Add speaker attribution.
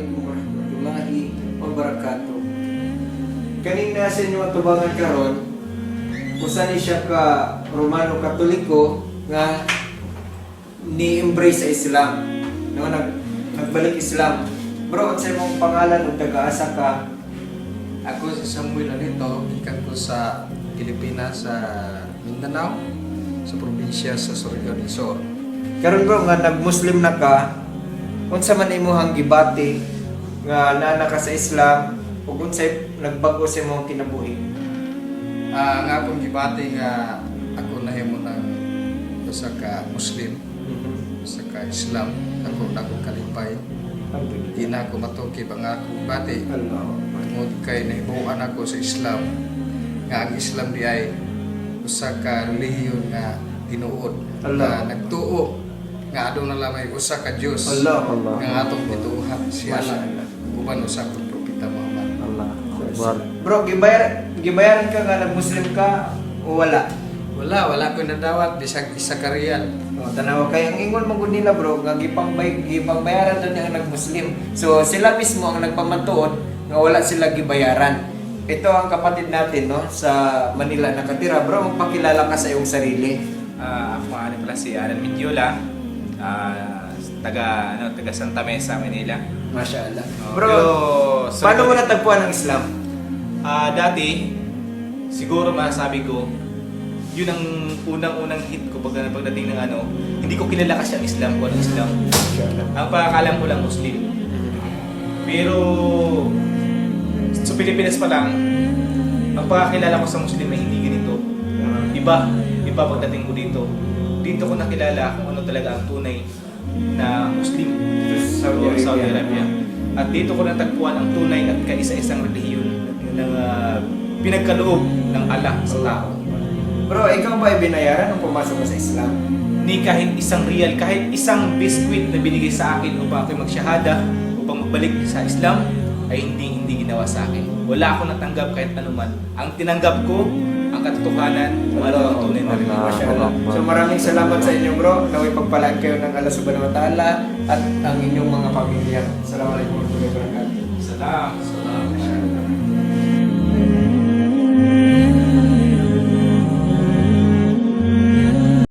Speaker 1: alaikum warahmatullahi wabarakatuh. Kaning nasa inyo atubangan karon, usa ni siya ka Romano Katoliko nga ni-embrace sa Islam. No, nag, nagbalik Islam. Bro, sa imong pangalan ug tagaasa ka?
Speaker 2: Ako si Samuel Alito, gikan ko sa Pilipinas sa Mindanao, sa probinsya sa Sorigoniso.
Speaker 1: Karon bro nga nag-Muslim na ka, unsa man imong gibati nga naa ka sa Islam ug unsa nagbago sa imong kinabuhi?
Speaker 2: Ah, nga akong gibati nga ako nahimo ng usa ka Muslim, usa ka Islam, ako na akong kalipay. Di na ako matukib ang akong bati. Tungod kay nahimuan ako sa Islam nga ang Islam di ay usa ka relihiyon nga tinuod nga nagtuo nga adto na lamay usa ka Dios
Speaker 1: Allah.
Speaker 2: nga atong gituhan siya lang uban usa ka propeta Muhammad
Speaker 3: Allah Akbar.
Speaker 1: Bro, gibayar gibayaran ka nga nag-Muslim ka o wala?
Speaker 2: wala wala ko nadawat bisag isa ka riyal
Speaker 1: O, tanawa kay ang ingon mo gud nila bro nga gipangbay gipangbayaran daw niya ang nag-Muslim. So sila mismo ang nagpamatuod nga wala sila gibayaran. Ito ang kapatid natin no sa Manila nakatira. Bro, magpakilala ka sa iyong sarili.
Speaker 4: Ah, ako nga pala si Alan Mindiola. Ah, taga ano, taga Santa Mesa, Manila.
Speaker 1: Mashallah.
Speaker 4: Oh,
Speaker 1: Bro,
Speaker 4: pero, sorry
Speaker 1: paano mo natagpuan ang Islam?
Speaker 4: Ah, dati siguro masabi ko yun ang unang-unang hit ko pag pagdating ng ano, hindi ko kilala kasi ang Islam ko, ang Islam. Ang pagkakalam ko lang Muslim. Pero sa Pilipinas pa lang, ang pagkakilala ko sa Muslim na hindi ganito. Iba, iba pagdating ko dito. Dito ko nakilala kung ano talaga ang tunay na Muslim sa
Speaker 1: Saudi Arabia.
Speaker 4: Saudi Arabia. At dito ko natagpuan ang tunay at kaisa-isang relihiyon na uh, pinagkaloob ng Allah sa tao.
Speaker 1: Bro, ikaw ba ay binayaran nung pumasok mo sa Islam?
Speaker 4: Ni kahit isang real, kahit isang biskwit na binigay sa akin upang ako magsyahada, upang magbalik sa Islam, ay hindi hindi ginawa sa akin. Wala akong natanggap kahit anuman. Ang tinanggap ko, ang katotohanan, tunay na relihiyon.
Speaker 1: Mashallah. So maraming salamat sa inyo bro. Naway pagpalaan kayo ng Allah subhanahu wa ta'ala at ang inyong mga pamilya. Assalamualaikum warahmatullahi wabarakatuh.
Speaker 4: Salam. Salam.